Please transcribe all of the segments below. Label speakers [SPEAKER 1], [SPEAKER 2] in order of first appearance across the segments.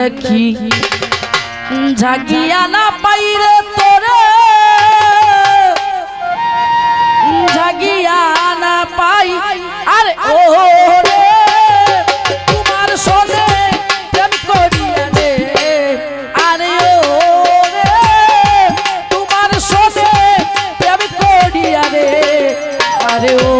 [SPEAKER 1] দেখি। জাগিয়া না পাইরে তোরে না পাই। আরে ও তোমার তোমার আরে ও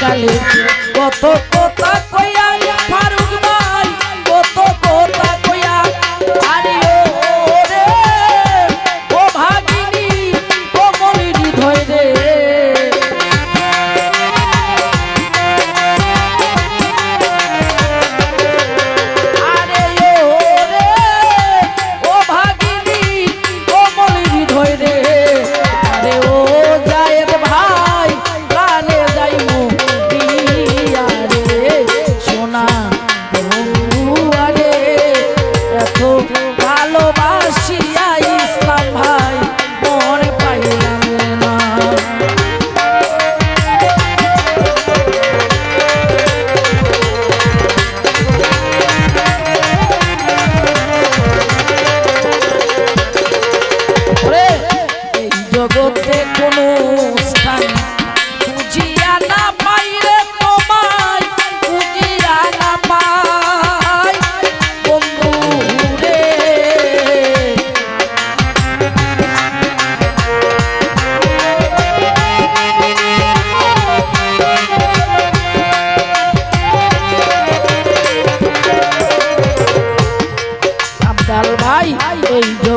[SPEAKER 1] কালে কত কথা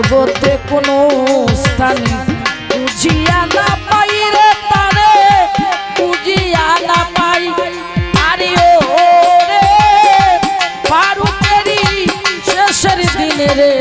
[SPEAKER 1] জগতে কোনো স্থান বুঝিয়া না পাই রে তারে, বুঝিয়া না পাই। আরে শেষের দিনে রে।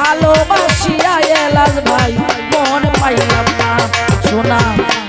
[SPEAKER 1] ভালোবাসিয়া এলাস ভাই মন পাইলাম না